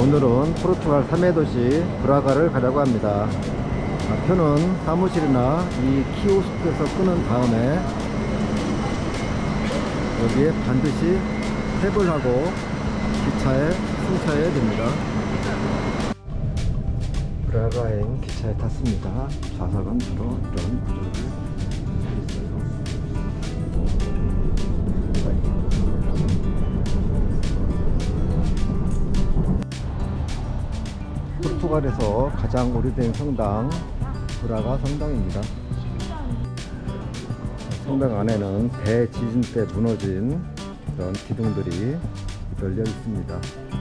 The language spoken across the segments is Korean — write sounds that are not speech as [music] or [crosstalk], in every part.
오늘은 포르투갈 3회 도시 브라가를 가려고 합니다. 아, 표는 사무실이나 이 키오스크에서 끄는 다음에 여기에 반드시 탭을 하고 기차에 승차해야 됩니다. 브라가행 기차에 탔습니다. 좌석은 주로 이런 구조를 포르투갈에서 가장 오래된 성당 브라가 성당입니다. 성당 안에는 대지진 때 무너진 그런 기둥들이 널려 있습니다.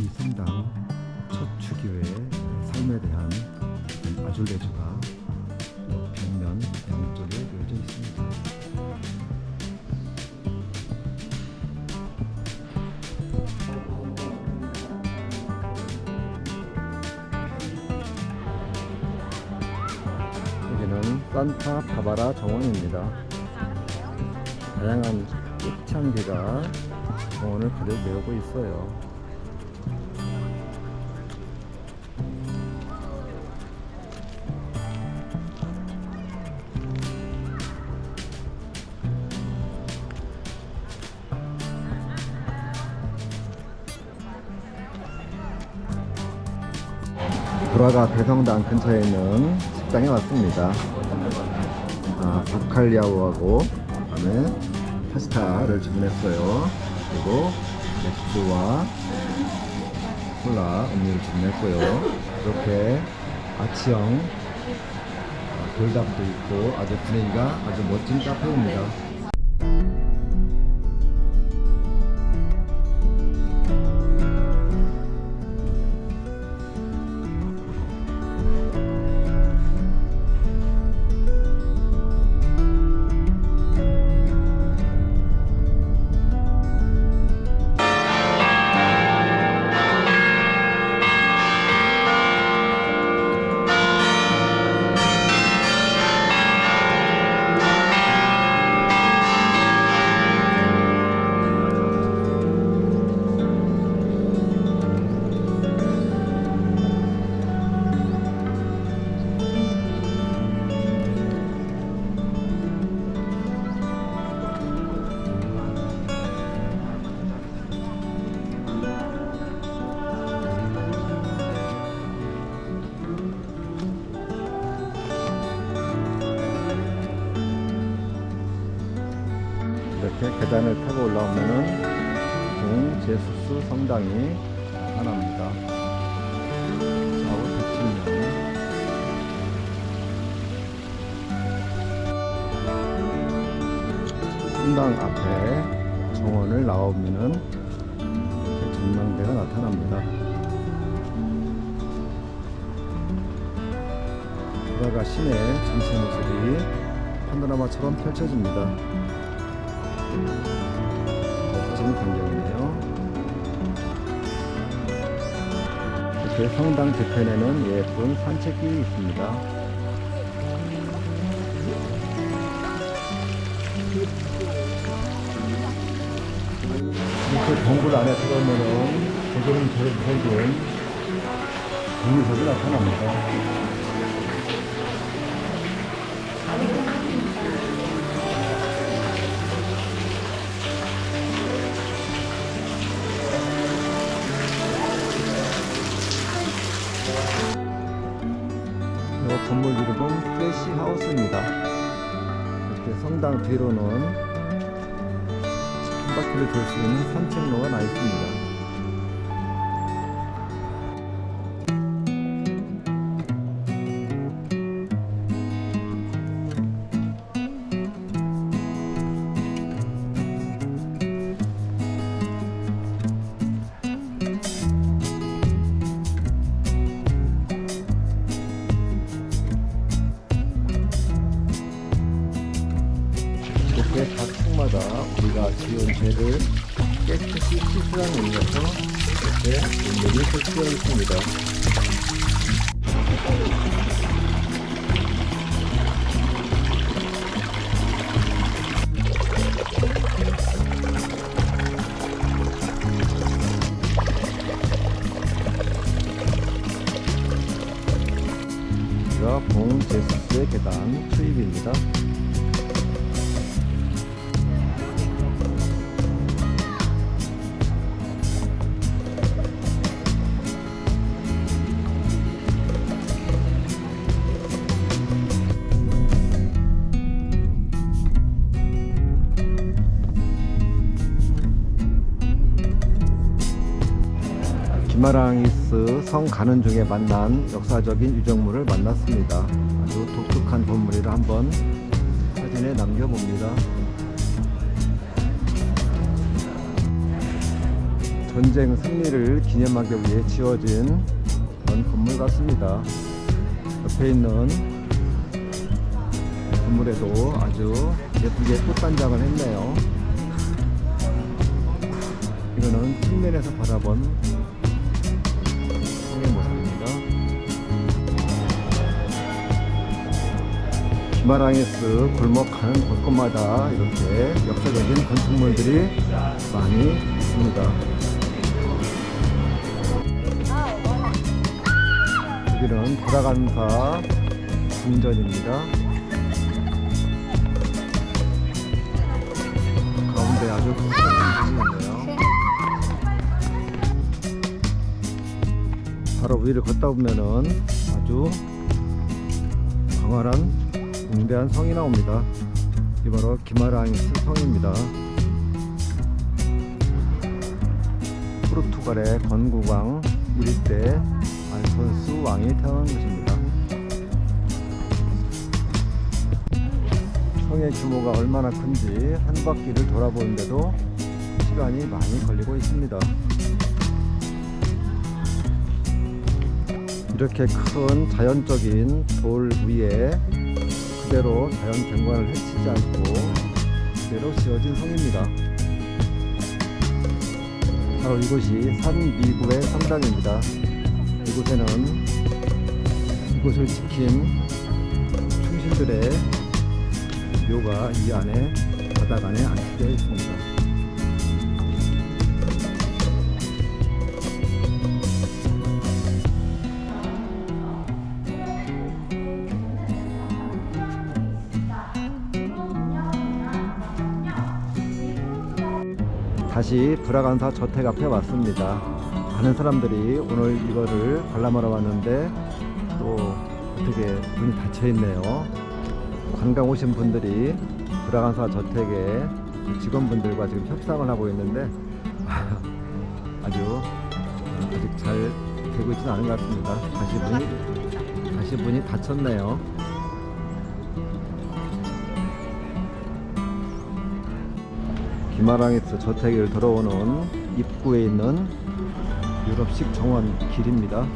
이 성당 첫 주교의 삶에 대한 아줄레주가 벽면 양쪽에 그려져 있습니다. 여기는 산타 바바라 정원입니다. 다양한 꽃향기가 정원을 가득 메우고 있어요. 브라가 대성당 근처에 있는 식당에 왔습니다. 아, 바칼리아우하고 그다음에 파스타를 주문했어요. 그리고 맥주와 콜라 음료를 주문했고요. 이렇게 아치형 아, 돌담도 있고 아주 분위기가 아주 멋진 카페입니다. 계단을 타고 올라오면은 동 제수스 성당이 나타납니다. 좌우 대칭면 성당 앞에 정원을 나오면은 이렇게 전망대가 나타납니다. 브라가 시내 전체 모습이 파노라마처럼 펼쳐집니다. 멋진 광경이네요. 이렇게 성당 뒤편에는 예쁜 산책길이 있습니다. 이렇게 동굴 안에 들어오면은 제대로 저런 국리석이 나타납니다. 하우스입니다. 이렇게 성당 뒤로는 한 바퀴를 돌 수 있는 산책로가 나 있습니다. 시스랑이어서 이렇게 메뉴를 쓰여 있습니다. 여기가 봉제수의 계단 출입입니다. 기마랑이스 성 가는 중에 만난 역사적인 유적물을 만났습니다. 아주 독특한 건물이라 한번 사진에 남겨봅니다. 전쟁 승리를 기념하기 위해 지어진 건물 같습니다. 옆에 있는 건물에도 아주 예쁘게 꽃단장을 했네요. 이거는 측면에서 바라본 기마랑에스 골목 가는 곳곳마다 이렇게 역사적인 건축물들이 많이 있습니다. 여기는 도라간사 궁전입니다. 가운데 아주 큰 궁전이 있네요. 바로 위를 걷다 보면은 아주 광활한 웅대한 성이 나옵니다. 이 바로 기마랑이스 성입니다. 포르투갈의 건국왕 1대 알폰스 왕이 태어난 곳입니다. 성의 규모가 얼마나 큰지 한 바퀴를 돌아보는데도 시간이 많이 걸리고 있습니다. 이렇게 큰 자연적인 돌 위에 그대로 자연 경관을 해치지 않고 그대로 지어진 성입니다. 바로 이곳이 산미구의 성당입니다. 이곳에는 이곳을 지킨 충신들의 묘가 이 안에 바닥 안에 안치되어 있습니다. 다시 브라간사 저택 앞에 왔습니다. 많은 사람들이 오늘 이거를 관람하러 왔는데 또 어떻게 문이 닫혀 있네요. 관광 오신 분들이 브라간사 저택의 직원분들과 지금 협상을 하고 있는데 [laughs] 아주 아직 잘 되고 있지는 않은 것 같습니다. 다시 문이 다시 문이 닫혔네요. 기마랑에서 저택을 들어오는 입구에 있는 유럽식 정원 길입니다.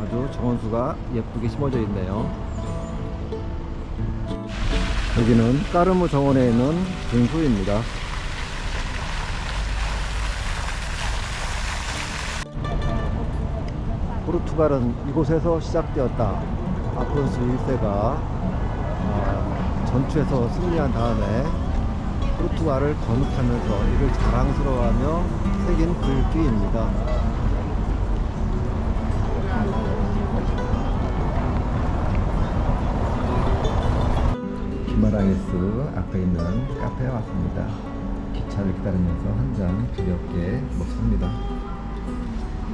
아주 정원수가 예쁘게 심어져 있네요. 여기는 까르무 정원에 있는 분수입니다. 포르투갈은 이곳에서 시작되었다. 아폰스 1세가 어, 전투에서 승리한 다음에 포르투갈을 거듭하면서 이를 자랑스러워하며 새긴 글귀입니다. 기마랑에스 앞에 있는 카페에 왔습니다. 기차를 기다리면서 한잔 즐겁게 먹습니다.